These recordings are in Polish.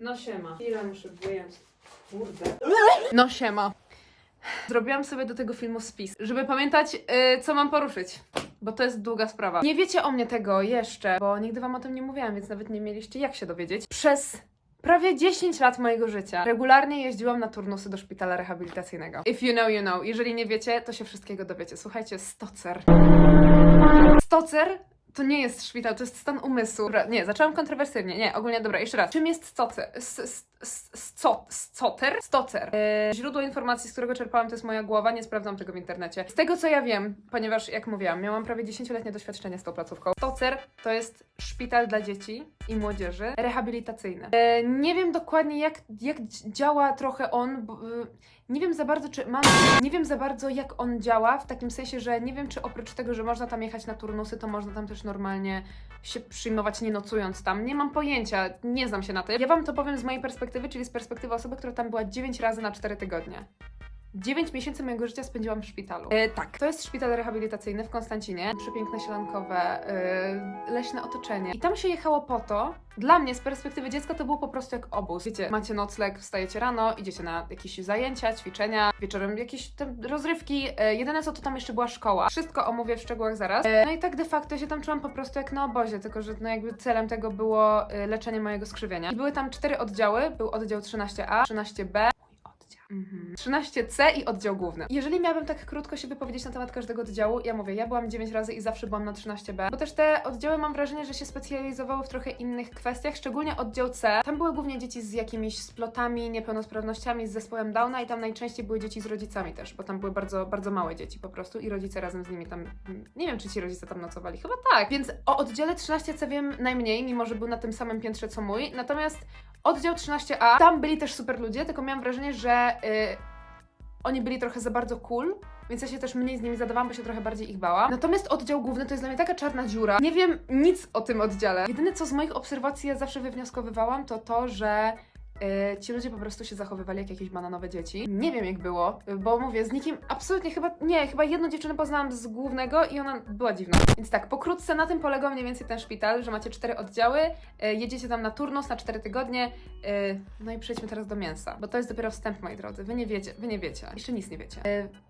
No siema. Ile muszę wyjąć? Kurde. No siema. Zrobiłam sobie do tego filmu spis, żeby pamiętać, y, co mam poruszyć. Bo to jest długa sprawa. Nie wiecie o mnie tego jeszcze, bo nigdy wam o tym nie mówiłam, więc nawet nie mieliście jak się dowiedzieć. Przez prawie 10 lat mojego życia regularnie jeździłam na turnusy do szpitala rehabilitacyjnego. If you know, you know. Jeżeli nie wiecie, to się wszystkiego dowiecie. Słuchajcie, stocer. Stocer to nie jest szpital, to jest stan umysłu. Dobra, nie, zaczęłam kontrowersyjnie. Nie, ogólnie dobra, jeszcze raz. Czym jest stocer? Stocer? Stocer. Yy, źródło informacji, z którego czerpałam, to jest moja głowa, nie sprawdzam tego w internecie. Z tego co ja wiem, ponieważ jak mówiłam, miałam prawie 10-letnie doświadczenie z tą placówką. Stocer to jest szpital dla dzieci i młodzieży rehabilitacyjny. Yy, nie wiem dokładnie jak, jak działa trochę on, bo, yy, nie wiem za bardzo, czy mam. Nie wiem za bardzo, jak on działa, w takim sensie, że nie wiem, czy oprócz tego, że można tam jechać na turnusy, to można tam też normalnie się przyjmować, nie nocując tam. Nie mam pojęcia, nie znam się na tym. Ja Wam to powiem z mojej perspektywy, czyli z perspektywy osoby, która tam była 9 razy na 4 tygodnie. 9 miesięcy mojego życia spędziłam w szpitalu. E, tak, to jest szpital rehabilitacyjny w Konstancinie. Przepiękne sielankowe, e, leśne otoczenie. I tam się jechało po to, dla mnie z perspektywy dziecka to było po prostu jak obóz. Wiecie, macie nocleg, wstajecie rano, idziecie na jakieś zajęcia, ćwiczenia, wieczorem jakieś rozrywki. E, jedyne co to tam jeszcze była szkoła. Wszystko omówię w szczegółach zaraz. E, no i tak de facto się tam czułam po prostu jak na obozie, tylko że no jakby celem tego było e, leczenie mojego skrzywienia. I były tam cztery oddziały. Był oddział 13A, 13B, oddział. Mhm. 13C i oddział główny. Jeżeli miałabym tak krótko się wypowiedzieć na temat każdego oddziału, ja mówię, ja byłam 9 razy i zawsze byłam na 13B, bo też te oddziały mam wrażenie, że się specjalizowały w trochę innych kwestiach, szczególnie oddział C. Tam były głównie dzieci z jakimiś splotami, niepełnosprawnościami, z zespołem Downa i tam najczęściej były dzieci z rodzicami też, bo tam były bardzo, bardzo małe dzieci po prostu i rodzice razem z nimi tam, nie wiem czy ci rodzice tam nocowali, chyba tak. Więc o oddziale 13C wiem najmniej, mimo że był na tym samym piętrze co mój, natomiast Oddział 13A, tam byli też super ludzie, tylko miałam wrażenie, że y, oni byli trochę za bardzo cool, więc ja się też mniej z nimi zadawałam, bo się trochę bardziej ich bałam. Natomiast oddział główny to jest dla mnie taka czarna dziura. Nie wiem nic o tym oddziale. Jedyne co z moich obserwacji ja zawsze wywnioskowywałam, to to, że ci ludzie po prostu się zachowywali jak jakieś bananowe dzieci. Nie wiem jak było, bo mówię, z nikim absolutnie chyba, nie, chyba jedną dziewczynę poznałam z głównego i ona była dziwna. Więc tak, pokrótce na tym polegał mniej więcej ten szpital, że macie cztery oddziały, y, jedziecie tam na turnus na cztery tygodnie, y, no i przejdźmy teraz do mięsa, bo to jest dopiero wstęp, moi drodzy. Wy nie wiecie, wy nie wiecie, jeszcze nic nie wiecie.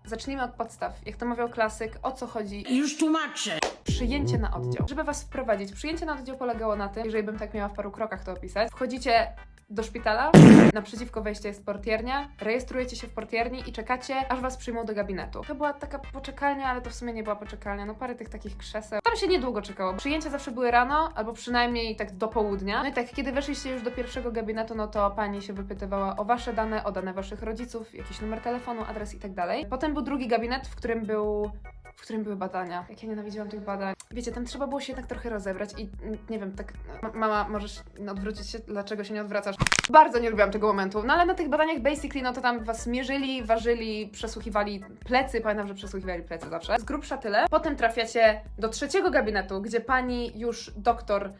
Zacznijmy od podstaw. Jak to mawiał klasyk, o co chodzi? Już tłumaczę. Przyjęcie na oddział. Żeby Was wprowadzić, przyjęcie na oddział polegało na tym, jeżeli bym tak miała w paru krokach to opisać, wchodzicie do szpitala, naprzeciwko wejścia jest portiernia, rejestrujecie się w portierni i czekacie, aż Was przyjmą do gabinetu. To była taka poczekalnia, ale to w sumie nie była poczekalnia, no parę tych takich krzeseł. Tam się niedługo czekało. Przyjęcia zawsze były rano, albo przynajmniej tak do południa. No i tak, kiedy weszliście już do pierwszego gabinetu, no to pani się wypytywała o Wasze dane, o dane Waszych rodziców, jakiś numer telefonu, adres i tak dalej. Potem był drugi gabinet, w którym był w którym były badania. Jak ja nienawidziłam tych badań. Wiecie, tam trzeba było się jednak trochę rozebrać i nie wiem, tak, ma- mama, możesz odwrócić się, dlaczego się nie odwracasz? Bardzo nie lubiłam tego momentu, no ale na tych badaniach basically, no to tam was mierzyli, ważyli, przesłuchiwali plecy, pamiętam, że przesłuchiwali plecy zawsze. Z grubsza tyle. Potem trafiacie do trzeciego gabinetu, gdzie pani już doktor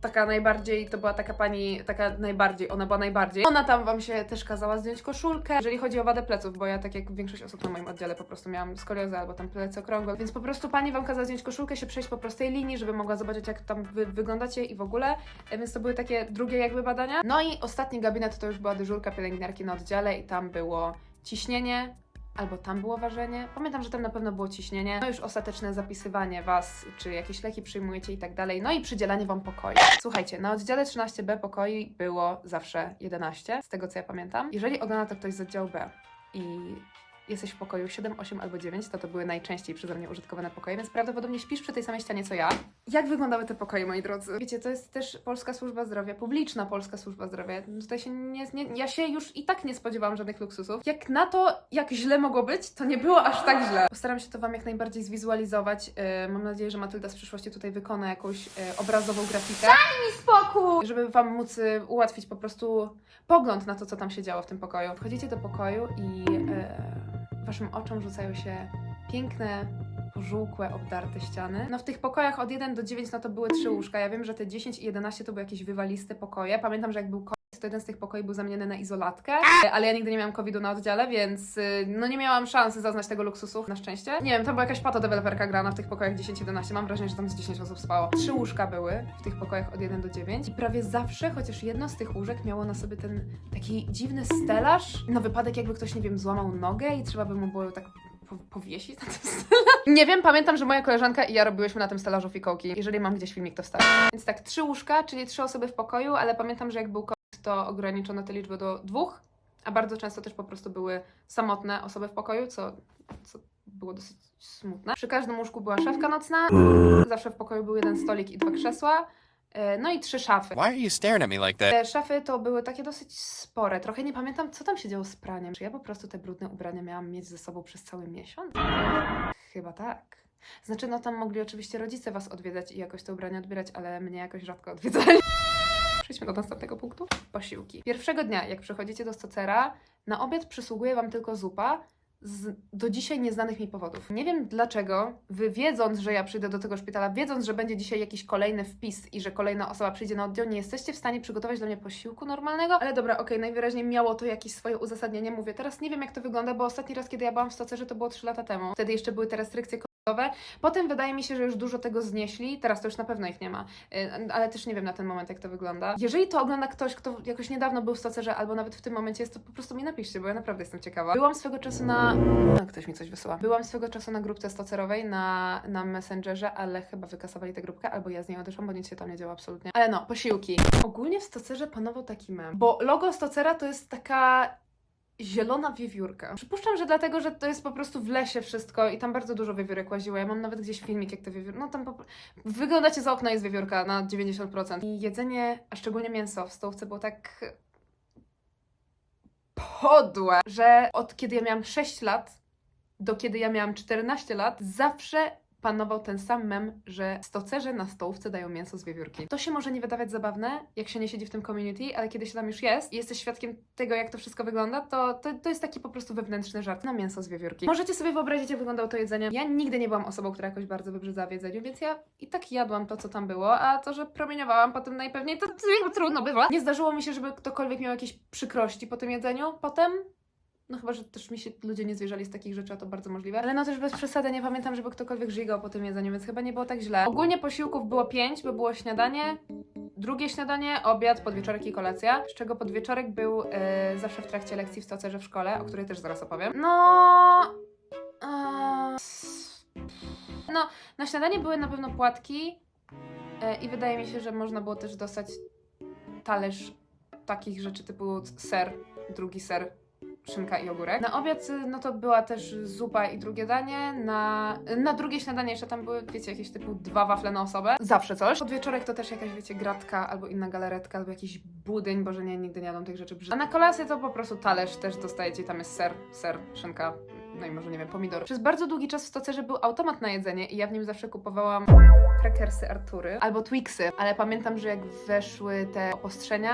taka najbardziej, to była taka pani, taka najbardziej, ona była najbardziej. Ona tam wam się też kazała zdjąć koszulkę, jeżeli chodzi o wadę pleców, bo ja tak jak większość osób na moim oddziale po prostu miałam skoliozę albo tam plecy okrągłe, więc po prostu pani wam kazała zdjąć koszulkę, się przejść po prostej linii, żeby mogła zobaczyć jak tam wy wyglądacie i w ogóle, E, więc to były takie drugie jakby badania. No i ostatni gabinet to już była dyżurka pielęgniarki na oddziale i tam było ciśnienie, Albo tam było ważenie. Pamiętam, że tam na pewno było ciśnienie. No już ostateczne zapisywanie was, czy jakieś leki przyjmujecie i tak dalej. No i przydzielanie wam pokoi. Słuchajcie, na oddziale 13B pokoi było zawsze 11, z tego co ja pamiętam. Jeżeli ogląda to ktoś z oddziału B i jesteś w pokoju 7, 8 albo 9, to to były najczęściej przeze mnie użytkowane pokoje, więc prawdopodobnie śpisz przy tej samej ścianie co ja. Jak wyglądały te pokoje, moi drodzy? Wiecie, to jest też Polska Służba Zdrowia, publiczna Polska Służba Zdrowia. Tutaj się nie, nie, ja się już i tak nie spodziewałam żadnych luksusów. Jak na to, jak źle mogło być, to nie było aż tak źle. Postaram się to Wam jak najbardziej zwizualizować. Yy, mam nadzieję, że Matylda z przyszłości tutaj wykona jakąś yy, obrazową grafikę. spokój! Żeby Wam móc y, ułatwić po prostu pogląd na to, co tam się działo w tym pokoju. Wchodzicie do pokoju i e, Waszym oczom rzucają się piękne, pożółkłe, obdarte ściany. No w tych pokojach od 1 do 9 no to były trzy łóżka. Ja wiem, że te 10 i 11 to były jakieś wywaliste pokoje. Pamiętam, że jak był jeden z tych pokoi był zamieniony na izolatkę, ale ja nigdy nie miałam COVID-u na oddziale, więc y, no nie miałam szansy zaznać tego luksusu, na szczęście. Nie wiem, tam była jakaś patodeweloperka grana w tych pokojach 10-11, mam wrażenie, że tam z 10 osób spało. Trzy łóżka były w tych pokojach od 1 do 9 i prawie zawsze, chociaż jedno z tych łóżek miało na sobie ten taki dziwny stelaż, na wypadek jakby ktoś, nie wiem, złamał nogę i trzeba by mu było tak po- powiesić na tym stelażu. Nie wiem, pamiętam, że moja koleżanka i ja robiłyśmy na tym stelażu fikołki. Jeżeli mam gdzieś filmik, to wstawię. Więc tak, trzy łóżka, czyli trzy osoby w pokoju, ale pamiętam, że jak był COVID, to ograniczono tę liczbę do dwóch, a bardzo często też po prostu były samotne osoby w pokoju, co, co było dosyć smutne. Przy każdym łóżku była szafka nocna, zawsze w pokoju był jeden stolik i dwa krzesła, e, no i trzy szafy. Why are you staring at me like that? Te szafy to były takie dosyć spore. Trochę nie pamiętam, co tam się działo z praniem. Czy ja po prostu te brudne ubrania miałam mieć ze sobą przez cały miesiąc? Chyba tak. Znaczy, no tam mogli oczywiście rodzice was odwiedzać i jakoś te ubrania odbierać, ale mnie jakoś rzadko odwiedzali. Przejdźmy do następnego punktu. Posiłki. Pierwszego dnia, jak przychodzicie do stocera, na obiad przysługuje wam tylko zupa z do dzisiaj nieznanych mi powodów. Nie wiem dlaczego, wy wiedząc, że ja przyjdę do tego szpitala, wiedząc, że będzie dzisiaj jakiś kolejny wpis i że kolejna osoba przyjdzie na oddział, nie jesteście w stanie przygotować dla mnie posiłku normalnego? Ale dobra, okej, najwyraźniej miało to jakieś swoje uzasadnienie. Mówię, teraz nie wiem jak to wygląda, bo ostatni raz, kiedy ja byłam w stocerze, to było 3 lata temu. Wtedy jeszcze były te restrykcje. Potem wydaje mi się, że już dużo tego znieśli, teraz to już na pewno ich nie ma, Y, ale też nie wiem na ten moment, jak to wygląda. Jeżeli to ogląda ktoś, kto jakoś niedawno był w stocerze, albo nawet w tym momencie jest, to po prostu mi napiszcie, bo ja naprawdę jestem ciekawa. Byłam swego czasu na... No, ktoś mi coś wysyła. Byłam swego czasu na grupce stocerowej na, na Messengerze, ale chyba wykasowali tę grupkę, albo ja z niej odeszłam, bo nic się tam nie działo absolutnie. Ale no, posiłki. Ogólnie w stocerze panował taki mem, bo logo stocera to jest taka zielona wiewiórka. Przypuszczam, że dlatego, że to jest po prostu w lesie wszystko i tam bardzo dużo wiewiórek łaziło. Ja mam nawet gdzieś filmik, jak te wiewiórki... No tam po... Wyglądacie z okna, jest wiewiórka na 90%. I jedzenie, a szczególnie mięso w stołówce było tak podłe, że od kiedy ja miałam 6 lat do kiedy ja miałam 14 lat, zawsze panował ten sam mem, że stocerze na stołówce dają mięso z wiewiórki. To się może nie wydawać zabawne, jak się nie siedzi w tym community, ale kiedy się tam już jest i jesteś świadkiem tego, jak to wszystko wygląda, to, to, to jest taki po prostu wewnętrzny żart na mięso z wiewiórki. Możecie sobie wyobrazić, jak wyglądało to jedzenie. Ja nigdy nie byłam osobą, która jakoś bardzo wybrzydza w jedzeniu, więc ja i tak jadłam to, co tam było, a to, że promieniowałam potem najpewniej, to, to trudno bywa. Nie zdarzyło mi się, żeby ktokolwiek miał jakieś przykrości po tym jedzeniu. Potem no chyba, że też mi się ludzie nie zwierzali z takich rzeczy, a to bardzo możliwe. Ale no też bez przesady, nie pamiętam, żeby ktokolwiek żygał po tym jedzeniu, więc chyba nie było tak źle. Ogólnie posiłków było pięć, bo było śniadanie, drugie śniadanie, obiad, podwieczorek i kolacja, z czego podwieczorek był e, zawsze w trakcie lekcji w stocerze w szkole, o której też zaraz opowiem. No... e, no, na śniadanie były na pewno płatki e, i wydaje mi się, że można było też dostać talerz takich rzeczy typu ser, drugi ser, szynka i ogórek. Na obiad, no to była też zupa i drugie danie. Na, na drugie śniadanie jeszcze tam były, wiecie, jakieś typu dwa wafle na osobę. Zawsze coś. Pod wieczorek to też jakaś, wiecie, gratka albo inna galaretka, albo jakiś budyń, bo że nie, nigdy nie tych rzeczy brzydkich. A na kolację to po prostu talerz też dostajecie, tam jest ser, ser, szynka, no i może, nie wiem, pomidor. Przez bardzo długi czas w stocerze był automat na jedzenie i ja w nim zawsze kupowałam krakersy Artury albo Twixy, ale pamiętam, że jak weszły te obostrzenia,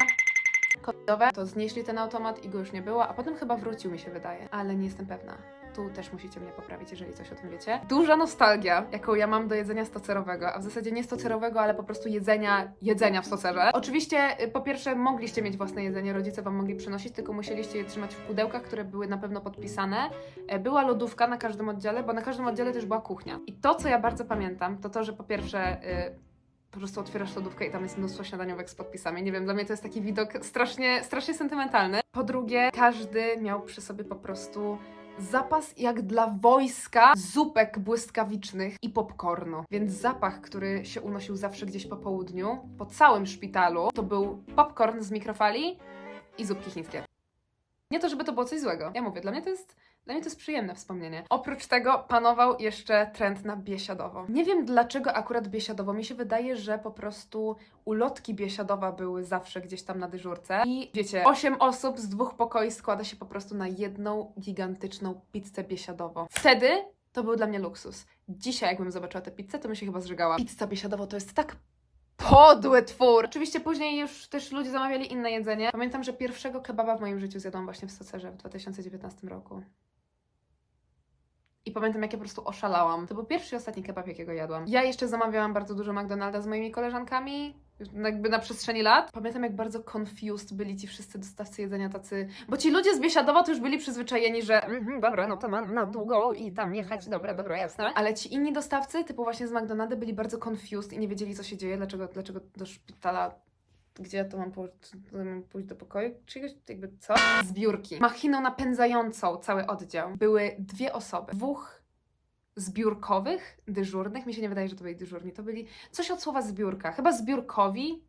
covidowe, to znieśli ten automat i go już nie było, a potem chyba wrócił, mi się wydaje, ale nie jestem pewna. Tu też musicie mnie poprawić, jeżeli coś o tym wiecie. Duża nostalgia, jaką ja mam do jedzenia stocerowego, a w zasadzie nie stocerowego, ale po prostu jedzenia, jedzenia w stocerze. Oczywiście, y, po pierwsze, mogliście mieć własne jedzenie, rodzice wam mogli przynosić, tylko musieliście je trzymać w pudełkach, które były na pewno podpisane. E, Była lodówka na każdym oddziale, bo na każdym oddziale też była kuchnia. I to, co ja bardzo pamiętam, to to, że po pierwsze... y, po prostu otwierasz lodówkę i tam jest mnóstwo śniadaniówek z podpisami. Nie wiem, dla mnie to jest taki widok strasznie, strasznie sentymentalny. Po drugie, każdy miał przy sobie po prostu zapas jak dla wojska zupek błyskawicznych i popcornu. Więc zapach, który się unosił zawsze gdzieś po południu, po całym szpitalu, to był popcorn z mikrofali i zupki chińskie. Nie to, żeby to było coś złego. Ja mówię, dla mnie to jest, dla mnie to jest przyjemne wspomnienie. Oprócz tego panował jeszcze trend na biesiadowo. Nie wiem dlaczego akurat biesiadowo. Mi się wydaje, że po prostu ulotki biesiadowa były zawsze gdzieś tam na dyżurce. I wiecie, 8 osób z dwóch pokoi składa się po prostu na jedną gigantyczną pizzę biesiadowo. Wtedy to był dla mnie luksus. Dzisiaj, jakbym zobaczyła tę pizzę, to bym się chyba zżygała. Pizza biesiadowo to jest tak podły twór. Oczywiście później już też ludzie zamawiali inne jedzenie. Pamiętam, że pierwszego kebaba w moim życiu zjadłam właśnie w stocerze w 2019 roku. I pamiętam, jak ja po prostu oszalałam. To był pierwszy i ostatni kebab, jakiego jadłam. Ja jeszcze zamawiałam bardzo dużo McDonalda z moimi koleżankami, jakby na przestrzeni lat. Pamiętam, jak bardzo confused byli ci wszyscy dostawcy jedzenia tacy, bo ci ludzie z Biesiadowa to już byli przyzwyczajeni, że Mhm, dobra, no to mam na długo i tam jechać, dobra, dobra, jasne. ale ci inni dostawcy, typu właśnie z McDonalda, byli bardzo confused i nie wiedzieli, co się dzieje, dlaczego, dlaczego do szpitala, gdzie ja to mam, to mam pójść do pokoju, czy jakoś jakby co? Zbiórki. Machiną napędzającą cały oddział były dwie osoby. Dwóch zbiórkowych, dyżurnych, mi się nie wydaje, że to byli dyżurni, to byli coś od słowa zbiórka, chyba zbiórkowi,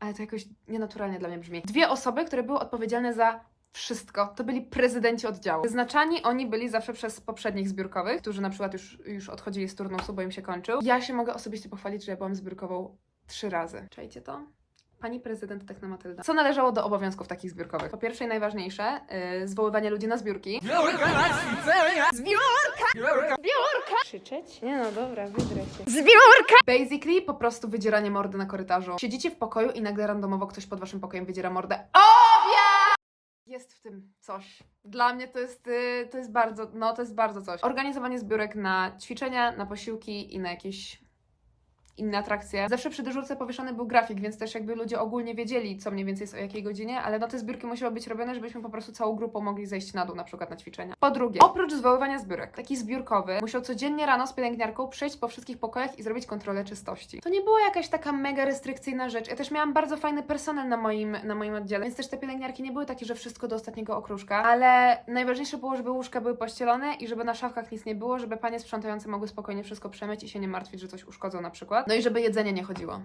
ale to jakoś nienaturalnie dla mnie brzmi. Dwie osoby, które były odpowiedzialne za wszystko. To byli prezydenci oddziału. Wyznaczani oni byli zawsze przez poprzednich zbiórkowych, którzy na przykład już, już odchodzili z turnusu, bo im się kończył. Ja się mogę osobiście pochwalić, że ja byłam zbiórkową trzy razy. Czajcie to? Pani prezydent Techna Matylda. Co należało do obowiązków takich zbiórkowych? Po pierwsze i najważniejsze, yy, zwoływanie ludzi na zbiórki. Krzyczeć? Nie no, dobra, wydrę się. Zbiórka! Basically po prostu wydzieranie mordy na korytarzu. Siedzicie w pokoju i nagle randomowo ktoś pod waszym pokojem wydziera mordę. Obia! Jest w tym coś. Dla mnie to jest, y, to jest bardzo, no to jest bardzo coś. Organizowanie zbiórek na ćwiczenia, na posiłki i na jakieś inne atrakcje. Zawsze przy dyżurce powieszony był grafik, więc też jakby ludzie ogólnie wiedzieli, co mniej więcej jest o jakiej godzinie, ale no te zbiórki musiały być robione, żebyśmy po prostu całą grupą mogli zejść na dół na przykład na ćwiczenia. Po drugie, oprócz zwoływania zbiórek, taki zbiórkowy musiał codziennie rano z pielęgniarką przejść po wszystkich pokojach i zrobić kontrolę czystości. To nie była jakaś taka mega restrykcyjna rzecz. Ja też miałam bardzo fajny personel na moim, na moim oddziale, więc też te pielęgniarki nie były takie, że wszystko do ostatniego okruszka, ale najważniejsze było, żeby łóżka były pościelone i żeby na szafkach nic nie było, żeby panie sprzątające mogły spokojnie wszystko przemyć i się nie martwić, że coś uszkodzą na przykład. No i żeby jedzenie nie chodziło.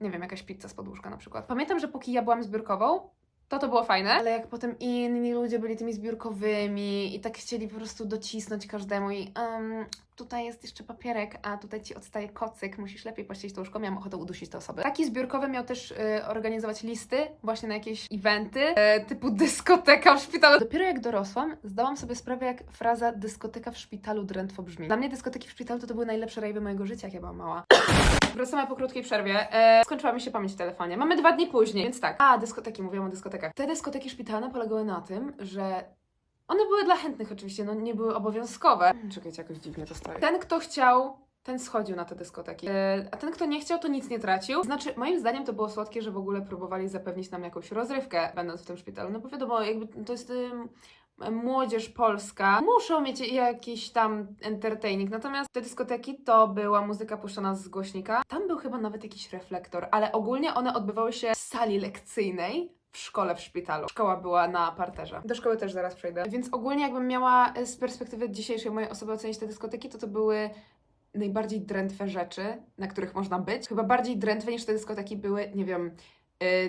Nie wiem, jakaś pizza z podłóżka na przykład. Pamiętam, że póki ja byłam zbiórkową, to to było fajne, ale jak potem inni ludzie byli tymi zbiórkowymi i tak chcieli po prostu docisnąć każdemu i um, tutaj jest jeszcze papierek, a tutaj ci odstaje kocyk, musisz lepiej pościelić to łóżko, miałam ochotę udusić te osoby. Taki zbiórkowy miał też y, organizować listy właśnie na jakieś eventy, y, typu dyskoteka w szpitalu. Dopiero jak dorosłam, zdałam sobie sprawę, jak fraza dyskoteka w szpitalu drętwo brzmi. Dla mnie dyskoteki w szpitalu to, to były najlepsze rejwy mojego życia, jak ja byłam mała. Wracamy po krótkiej przerwie. E, skończyła mi się pamięć w telefonie. Mamy dwa dni później, więc tak. A, dyskoteki, mówiłam o dyskotekach. Te dyskoteki szpitalne polegały na tym, że one były dla chętnych oczywiście, no nie były obowiązkowe. Czekajcie, jakoś dziwnie to stoi. Ten, kto chciał, ten schodził na te dyskoteki. E, a ten, kto nie chciał, to nic nie tracił. Znaczy, moim zdaniem to było słodkie, że w ogóle próbowali zapewnić nam jakąś rozrywkę, będąc w tym szpitalu. No bo wiadomo, jakby to jest... Młodzież polska muszą mieć jakiś tam entertaining. Natomiast te dyskoteki to była muzyka puszczona z głośnika. Tam był chyba nawet jakiś reflektor, ale ogólnie one odbywały się w sali lekcyjnej w szkole w szpitalu. Szkoła była na parterze. Do szkoły też zaraz przejdę. Więc ogólnie jakbym miała z perspektywy dzisiejszej mojej osoby ocenić te dyskoteki, to to były najbardziej drętwe rzeczy, na których można być. Chyba bardziej drętwe niż te dyskoteki były, nie wiem,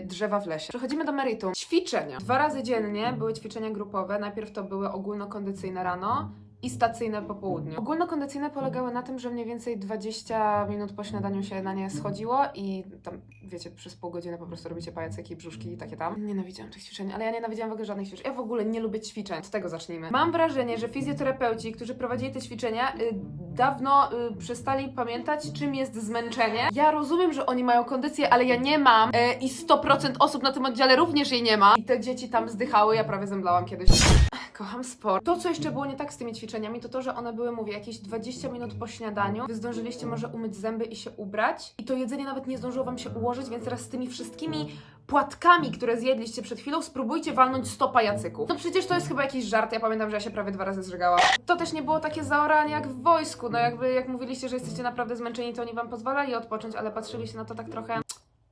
drzewa w lesie. Przechodzimy do meritum. Ćwiczenia. Dwa razy dziennie były ćwiczenia grupowe. Najpierw to były ogólnokondycyjne rano i stacyjne po południu. Ogólnokondycyjne polegały na tym, że mniej więcej 20 minut po śniadaniu się na nie schodziło i tam, wiecie, przez pół godziny po prostu robicie pajacyki, brzuszki i takie tam. Nienawidziłam tych ćwiczeń, ale ja nienawidziłam w ogóle żadnych ćwiczeń. Ja w ogóle nie lubię ćwiczeń. Od tego zacznijmy. Mam wrażenie, że fizjoterapeuci, którzy prowadzili te ćwiczenia, y, dawno y, przestali pamiętać, czym jest zmęczenie. Ja rozumiem, że oni mają kondycję, ale ja nie mam y, i 100% osób na tym oddziale również jej nie ma. I te dzieci tam zdychały, ja prawie zemdlałam kiedyś. Kocham sport. To, co jeszcze było nie tak z tymi ćwiczeniami, to to, że one były, mówię, jakieś 20 minut po śniadaniu. Wy zdążyliście może umyć zęby i się ubrać. I to jedzenie nawet nie zdążyło wam się ułożyć, więc teraz z tymi wszystkimi płatkami, które zjedliście przed chwilą, spróbujcie walnąć 100 pajacyków. No przecież to jest chyba jakiś żart. Ja pamiętam, że ja się prawie dwa razy zżygałam. To też nie było takie zaoranie jak w wojsku. No jakby, jak mówiliście, że jesteście naprawdę zmęczeni, to oni wam pozwalali odpocząć, ale patrzyliście na to tak trochę...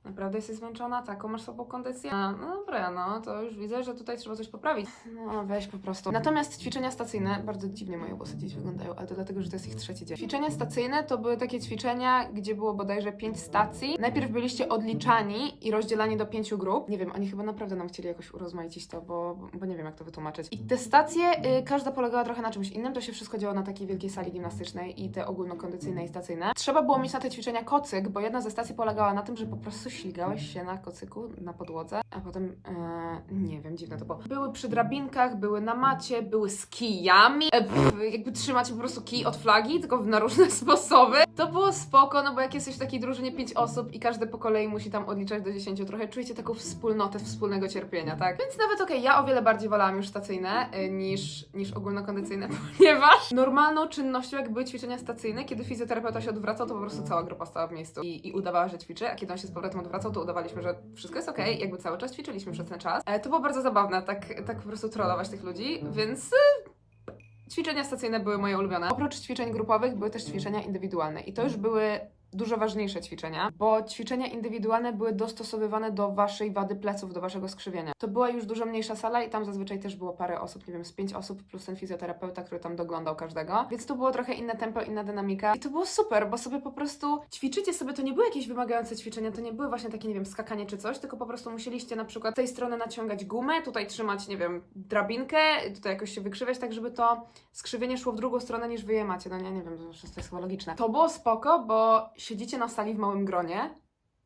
Naprawdę jesteś zmęczona? Taką masz słabą kondycję? No dobra, no to już widzę, że tutaj trzeba coś poprawić. No weź po prostu. Natomiast ćwiczenia stacyjne, bardzo dziwnie moje włosy dziś wyglądają, ale to dlatego, że to jest ich trzeci dzień. Ćwiczenia stacyjne to były takie ćwiczenia, gdzie było bodajże pięć stacji. Najpierw byliście odliczani i rozdzielani do pięciu grup. Nie wiem, oni chyba naprawdę nam chcieli jakoś urozmaicić to, bo, bo nie wiem jak to wytłumaczyć. I te stacje, y, każda polegała trochę na czymś innym, to się wszystko działo na takiej wielkiej sali gimnastycznej i te ogólnokondycyjne i stacyjne. Trzeba było mieć na te ćwiczenia kocyk, bo jedna ze stacji polegała na tym, że po prostu ślizgałeś się na kocyku, na podłodze, a potem, e, nie wiem, dziwne to było. Były przy drabinkach, były na macie, były z kijami, e, pff, jakby trzymać po prostu kij od flagi, tylko na różne sposoby. To było spoko, no bo jak jesteś w takiej drużynie pięć osób i każdy po kolei musi tam odliczać do 10, trochę czujecie taką wspólnotę wspólnego cierpienia, tak? Więc nawet okej, ja o wiele bardziej wolałam już stacyjne y, niż, niż ogólnokondycyjne, ponieważ normalną czynnością, jak były ćwiczenia stacyjne, kiedy fizjoterapeuta się odwracał, to po prostu cała grupa stała w miejscu i, i udawała, że ćwiczy, a kiedy on się z powrotem wracał, to udawaliśmy, że wszystko jest okej, jakby cały czas ćwiczyliśmy przez ten czas. E, to było bardzo zabawne, tak, tak po prostu trollować tych ludzi, więc e, ćwiczenia stacyjne były moje ulubione. Oprócz ćwiczeń grupowych były też ćwiczenia indywidualne i to już były dużo ważniejsze ćwiczenia, bo ćwiczenia indywidualne były dostosowywane do waszej wady pleców, do waszego skrzywienia. To była już dużo mniejsza sala i tam zazwyczaj też było parę osób, nie wiem, z pięć osób plus ten fizjoterapeuta, który tam doglądał każdego. Więc to było trochę inne tempo, inna dynamika i to było super, bo sobie po prostu ćwiczycie sobie, to nie były jakieś wymagające ćwiczenia, to nie były właśnie takie, nie wiem, skakanie czy coś, tylko po prostu musieliście na przykład tej strony naciągać gumę, tutaj trzymać, nie wiem, drabinkę, tutaj jakoś się wykrzywiać, tak żeby to skrzywienie szło w drugą stronę niż wy je macie. No nie, nie wiem, to jest chyba logiczne. To było spoko, bo siedzicie na sali w małym gronie,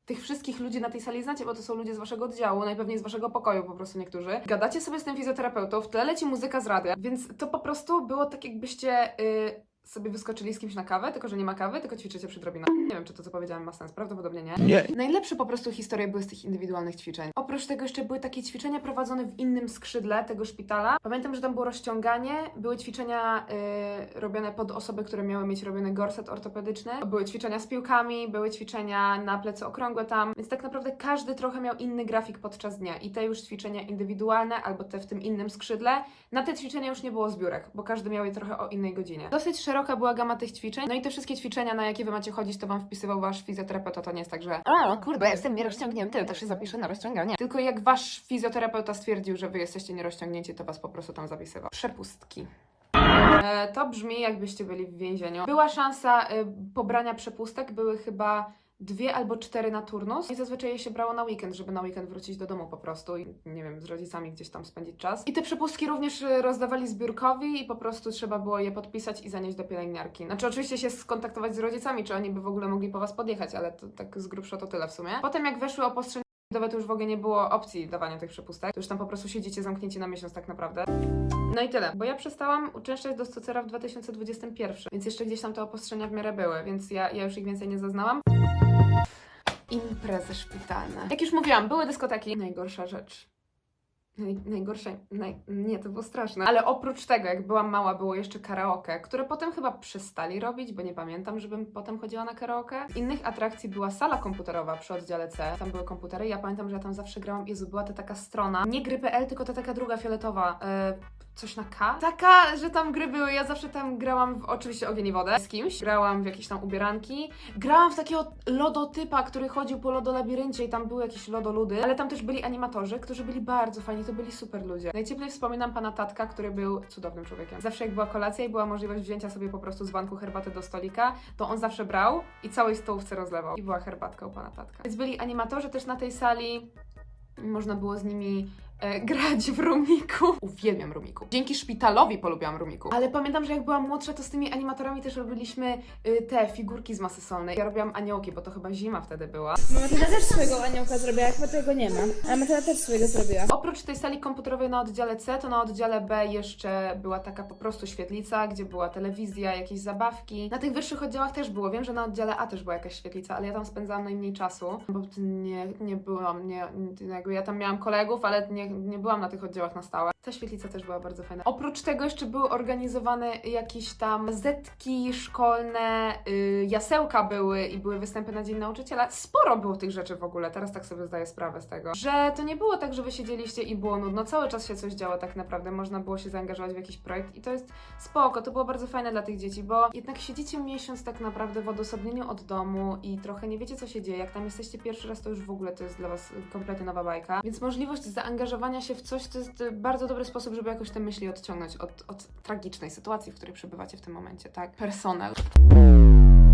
tych wszystkich ludzi na tej sali znacie, bo to są ludzie z waszego oddziału, najpewniej z waszego pokoju po prostu niektórzy. Gadacie sobie z tym fizjoterapeutą, w tle leci muzyka z radia, więc to po prostu było tak jakbyście y, sobie wyskoczyli z kimś na kawę, tylko że nie ma kawy, tylko ćwiczycie przy drobinach. Nie wiem, czy to co powiedziałem ma sens, prawdopodobnie nie. Nie. Najlepsze po prostu historie były z tych indywidualnych ćwiczeń. Oprócz tego jeszcze były takie ćwiczenia prowadzone w innym skrzydle tego szpitala. Pamiętam, że tam było rozciąganie, były ćwiczenia y, robione pod osoby, które miały mieć robiony gorset ortopedyczny. Były ćwiczenia z piłkami, były ćwiczenia na plecy okrągłe tam, więc tak naprawdę każdy trochę miał inny grafik podczas dnia i te już ćwiczenia indywidualne albo te w tym innym skrzydle, na te ćwiczenia już nie było zbiórek, bo każdy miał je trochę o innej godzinie. Dosyć szeroka była gama tych ćwiczeń, no i te wszystkie ćwiczenia, na jakie wy macie chodzić, to wam wpisywał wasz fizjoterapeuta, to nie jest tak, że O, kurde, jestem nierozciągnięty, to się zapiszę na rozciąganie. tylko jak wasz fizjoterapeuta stwierdził, że wy jesteście nierozciągnięci, to was po prostu tam zapisywał. Przepustki. E, to brzmi, jakbyście byli w więzieniu. Była szansa e, pobrania przepustek, były chyba dwie albo cztery na turnus i zazwyczaj je się brało na weekend, żeby na weekend wrócić do domu po prostu i nie wiem, z rodzicami gdzieś tam spędzić czas. I te przepustki również e, rozdawali zbiórkowi i po prostu trzeba było je podpisać i zanieść do pielęgniarki. Znaczy oczywiście się skontaktować z rodzicami, czy oni by w ogóle mogli po was podjechać, ale to tak z grubsza to tyle w sumie. Potem jak weszły obostrzenia to już w ogóle nie było opcji dawania tych przepustek. To już tam po prostu siedzicie zamknięci na miesiąc tak naprawdę. No i tyle, bo ja przestałam uczęszczać do Stocera w 2021, więc jeszcze gdzieś tam te obostrzenia w miarę były, więc ja, ja już ich więcej nie zaznałam. Imprezy szpitalne. Jak już mówiłam, były dyskoteki. Najgorsza rzecz. Naj, najgorsza, naj, nie, to było straszne. Ale oprócz tego, jak byłam mała, było jeszcze karaoke, które potem chyba przestali robić, bo nie pamiętam, żebym potem chodziła na karaoke. Innych atrakcji była sala komputerowa przy oddziale C. Tam były komputery. Ja pamiętam, że ja tam zawsze grałam. Jezu, była to taka strona. Nie gry.pl, tylko ta taka druga fioletowa. e, coś na K? Taka, że tam gry były. Ja zawsze tam grałam w oczywiście ogień i wodę z kimś. Grałam w jakieś tam ubieranki. Grałam w takiego lodotypa, który chodził po lodolabiryncie i tam były jakieś lodoludy, ale tam też byli animatorzy, którzy byli bardzo fajni, to byli super ludzie. Najcieplej wspominam pana Tatka, który był cudownym człowiekiem. Zawsze jak była kolacja i była możliwość wzięcia sobie po prostu z banku herbaty do stolika, to on zawsze brał i całej stołówce rozlewał. I była herbatka u pana Tatka. Więc byli animatorzy też na tej sali. Można było z nimi e, grać w Rumiku. Uwielbiam Rumiku. Dzięki szpitalowi polubiłam Rumiku. Ale pamiętam, że jak byłam młodsza, to z tymi animatorami też robiliśmy y, te figurki z masy solnej. Ja robiłam aniołki, bo to chyba zima wtedy była. Matyna też swojego aniołka zrobiła, jak Matego nie ma. Ale Matyna też swojego zrobiła. Oprócz tej sali komputerowej na oddziale C, to na oddziale B jeszcze była taka po prostu świetlica, gdzie była telewizja, jakieś zabawki. Na tych wyższych oddziałach też było. Wiem, że na oddziale A też była jakaś świetlica, ale ja tam spędzałam najmniej czasu, bo nie, nie byłam, nie, nie, jakby ja tam miałam kolegów, ale nie, nie byłam na tych oddziałach na stałe. Ta świetlica też była bardzo fajna. Oprócz tego jeszcze były organizowane jakieś tam zetki szkolne, y, jasełka były i były występy na Dzień Nauczyciela. Sporo było tych rzeczy w ogóle, teraz tak sobie zdaję sprawę z tego, że to nie było tak, że wy siedzieliście i było nudno, cały czas się coś działo tak naprawdę, można było się zaangażować w jakiś projekt i to jest spoko, to było bardzo fajne dla tych dzieci, bo jednak siedzicie miesiąc tak naprawdę w odosobnieniu od domu i trochę nie wiecie co się dzieje, jak tam jesteście pierwszy raz, to już w ogóle to jest dla was kompletnie nowa bajka, więc możliwość zaangażowania się w coś to jest bardzo dobry sposób, żeby jakoś te myśli odciągnąć od, od tragicznej sytuacji, w której przebywacie w tym momencie, tak? Personel.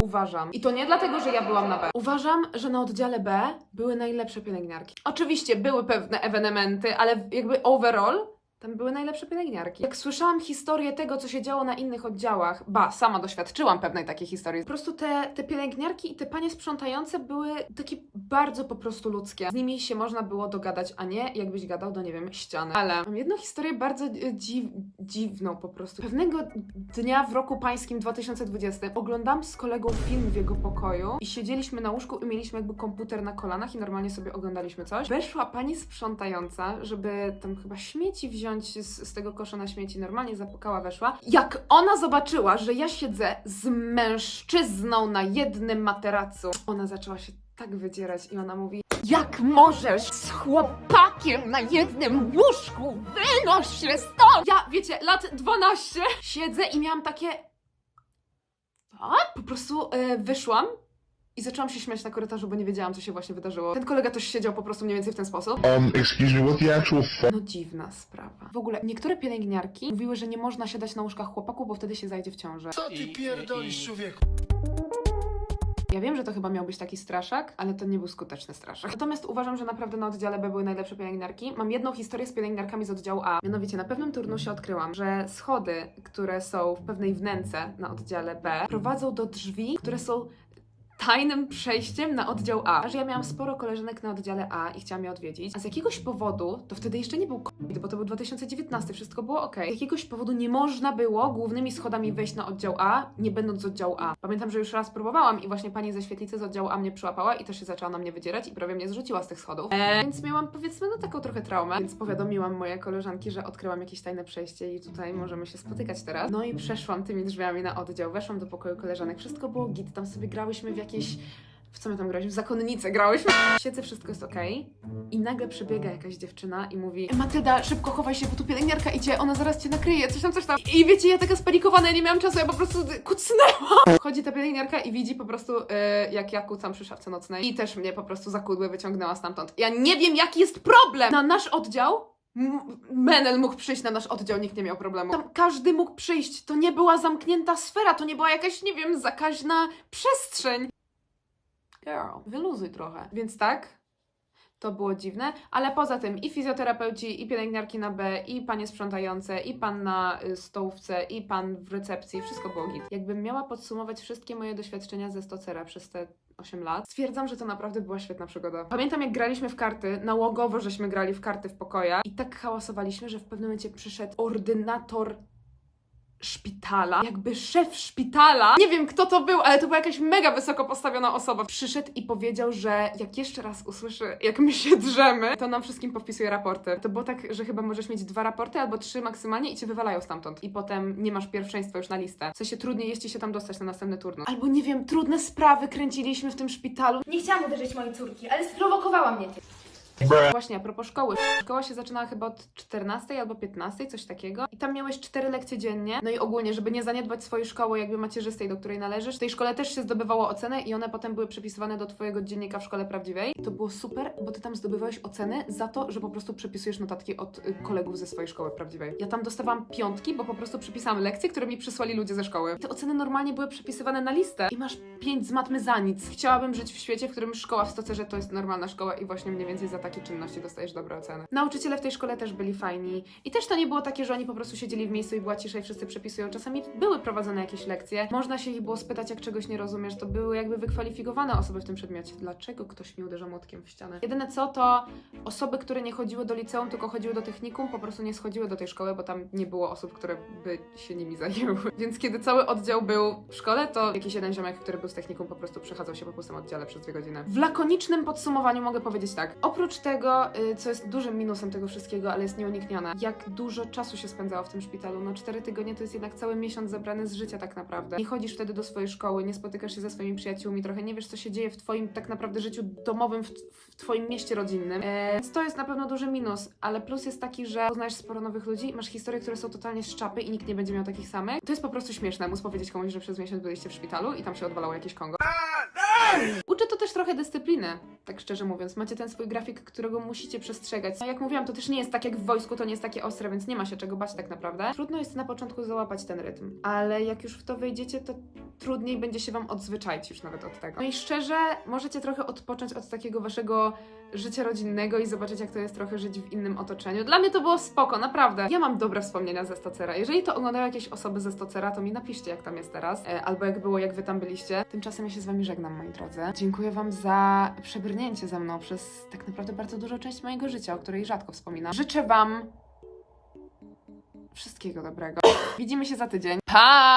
Uważam. I to nie dlatego, że ja byłam na B. Uważam, że na oddziale B były najlepsze pielęgniarki. Oczywiście były pewne ewenementy, ale jakby overall tam były najlepsze pielęgniarki. Jak słyszałam historię tego, co się działo na innych oddziałach, ba, sama doświadczyłam pewnej takiej historii. Po prostu te, te pielęgniarki i te panie sprzątające były takie bardzo po prostu ludzkie. Z nimi się można było dogadać, a nie jakbyś gadał do, nie wiem, ściany. Ale mam jedną historię bardzo e, dziw, dziwną po prostu. Pewnego dnia w roku pańskim 2020 oglądam z kolegą film w jego pokoju i siedzieliśmy na łóżku i mieliśmy jakby komputer na kolanach i normalnie sobie oglądaliśmy coś. Weszła pani sprzątająca, żeby tam chyba śmieci wziąć z, z tego kosza na śmieci, normalnie zapukała, weszła. Jak ona zobaczyła, że ja siedzę z mężczyzną na jednym materacu, ona zaczęła się tak wydzierać i ona mówi Jak możesz z chłopakiem na jednym łóżku? Wynoś się stąd! Ja, wiecie, lat 12 siedzę i miałam takie. A? Po prostu e, wyszłam i zaczęłam się śmiać na korytarzu, bo nie wiedziałam, co się właśnie wydarzyło. Ten kolega też siedział po prostu mniej więcej w ten sposób. Um, excuse me, what the actual fuck? No dziwna sprawa. W ogóle niektóre pielęgniarki mówiły, że nie można siadać na łóżkach chłopaków, bo wtedy się zajdzie w ciążę. Co ty pierdolisz, człowieku? Ja wiem, że to chyba miał być taki straszak, ale to nie był skuteczny straszak. Natomiast uważam, że naprawdę na oddziale B były najlepsze pielęgniarki. Mam jedną historię z pielęgniarkami z oddziału A. Mianowicie na pewnym turnusie odkryłam, że schody, które są w pewnej wnęce na oddziale B, prowadzą do drzwi, które są tajnym przejściem na oddział A. Że ja miałam sporo koleżanek na oddziale A i chciałam je odwiedzić, a z jakiegoś powodu, to wtedy jeszcze nie był COVID, bo to był 2019, wszystko było ok. Z jakiegoś powodu nie można było głównymi schodami wejść na oddział A, nie będąc z oddziału A. Pamiętam, że już raz próbowałam i właśnie pani ze świetlicy z oddziału A mnie przyłapała i też się zaczęła na mnie wydzierać i prawie mnie zrzuciła z tych schodów. E, więc miałam powiedzmy no taką trochę traumę, więc powiadomiłam moje koleżanki, że odkryłam jakieś tajne przejście i tutaj możemy się spotykać teraz. No i przeszłam tymi drzwiami na oddział, weszłam do pokoju koleżanek, wszystko było git, tam sobie grałyśmy w jakieś w co my tam grałyśmy? W zakonnicę grałyśmy. Siedzę, wszystko jest okej. I nagle przybiega jakaś dziewczyna i mówi Matylda, szybko chowaj się, bo tu pielęgniarka idzie, ona zaraz cię nakryje, coś tam, coś tam. I wiecie, ja taka spanikowana, ja nie miałam czasu, ja po prostu kucnęłam. Wchodzi ta pielęgniarka i widzi po prostu, e, jak ja kucam przy szafce nocnej. I też mnie po prostu za wyciągnęła stamtąd. Ja nie wiem, jaki jest problem! Na nasz oddział Menel mógł przyjść na nasz oddział, nikt nie miał problemu. Tam każdy mógł przyjść. To nie była zamknięta sfera, to nie była jakaś, nie wiem, zakaźna przestrzeń. Girl, wyluzuj trochę. Więc tak, to było dziwne, ale poza tym i fizjoterapeuci, i pielęgniarki na B, i panie sprzątające, i pan na y, stołówce, i pan w recepcji, wszystko było git. Jakbym miała podsumować wszystkie moje doświadczenia ze Stocera przez te 8 lat, stwierdzam, że to naprawdę była świetna przygoda. Pamiętam jak graliśmy w karty, nałogowo żeśmy grali w karty w pokojach i tak hałasowaliśmy, że w pewnym momencie przyszedł ordynator szpitala, jakby szef szpitala. Nie wiem kto to był, ale to była jakaś mega wysoko postawiona osoba. Przyszedł i powiedział, że jak jeszcze raz usłyszy, jak my się drzemy, to nam wszystkim podpisuje raporty. To było tak, że chyba możesz mieć dwa raporty albo trzy maksymalnie i cię wywalają stamtąd. I potem nie masz pierwszeństwa już na listę. W sensie trudniej jest ci się tam dostać na następny turnus. Albo nie wiem, trudne sprawy kręciliśmy w tym szpitalu. Nie chciałam uderzyć mojej córki, ale sprowokowała mnie. Właśnie, a propos szkoły. Szkoła się zaczynała chyba od 14 albo 15, coś takiego. I tam miałeś 4 lekcje dziennie. No i ogólnie, żeby nie zaniedbać swojej szkoły jakby macierzystej, do której należysz, w tej szkole też się zdobywało oceny i one potem były przypisywane do twojego dziennika w szkole prawdziwej. I to było super, bo ty tam zdobywałeś oceny za to, że po prostu przepisujesz notatki od y, kolegów ze swojej szkoły prawdziwej. Ja tam dostawałam piątki, bo po prostu przypisałam lekcje, które mi przysłali ludzie ze szkoły. Te oceny normalnie były przepisywane na listę i masz 5 z matmy za nic. Chciałabym żyć w świecie, w którym szkoła w Stocerze to jest normalna szkoła i właśnie mniej więcej za takie czynności dostajesz dobre oceny. Nauczyciele w tej szkole też byli fajni i też to nie było takie, że oni po prostu siedzieli w miejscu i była cisza i wszyscy przepisują. Czasami były prowadzone jakieś lekcje. Można się ich było spytać, jak czegoś nie rozumiesz. To były jakby wykwalifikowane osoby w tym przedmiocie. Dlaczego ktoś mi uderza młotkiem w ścianę? Jedyne co, to osoby, które nie chodziły do liceum, tylko chodziły do technikum, po prostu nie schodziły do tej szkoły, bo tam nie było osób, które by się nimi zajęły. Więc kiedy cały oddział był w szkole, to jakiś jeden ziomek, który był z technikum, po prostu przechadzał się po pustym oddziale przez dwie godziny. W lakonicznym podsumowaniu mogę powiedzieć tak. Oprócz tego, y, co jest dużym minusem tego wszystkiego, ale jest nieuniknione, jak dużo czasu się spędzało w tym szpitalu. No cztery tygodnie to jest jednak cały miesiąc zabrany z życia tak naprawdę. Nie chodzisz wtedy do swojej szkoły, nie spotykasz się ze swoimi przyjaciółmi, trochę nie wiesz, co się dzieje w twoim tak naprawdę życiu domowym, w, w twoim mieście rodzinnym. E, więc to jest na pewno duży minus, ale plus jest taki, że poznajesz sporo nowych ludzi, masz historie, które są totalnie z czapy i nikt nie będzie miał takich samych. To jest po prostu śmieszne, móc powiedzieć komuś, że przez miesiąc byliście w szpitalu i tam się odwalało jakieś kongo. Uczy to też trochę dyscypliny, tak szczerze mówiąc. Macie ten swój grafik, którego musicie przestrzegać. Jak mówiłam, to też nie jest tak jak w wojsku, to nie jest takie ostre, więc nie ma się czego bać tak naprawdę. Trudno jest na początku załapać ten rytm, ale jak już w to wejdziecie, to trudniej będzie się wam odzwyczaić już nawet od tego. No i szczerze, możecie trochę odpocząć od takiego waszego życia rodzinnego i zobaczyć, jak to jest trochę żyć w innym otoczeniu. Dla mnie to było spoko, naprawdę. Ja mam dobre wspomnienia ze Stocera. Jeżeli to oglądają jakieś osoby ze Stocera, to mi napiszcie, jak tam jest teraz, e, albo jak było, jak wy tam byliście. Tymczasem ja się z wami żegnam, moi drodzy. Dziękuję wam za przebrnięcie ze mną przez tak naprawdę bardzo dużą część mojego życia, o której rzadko wspominam. Życzę wam wszystkiego dobrego. Widzimy się za tydzień. Pa!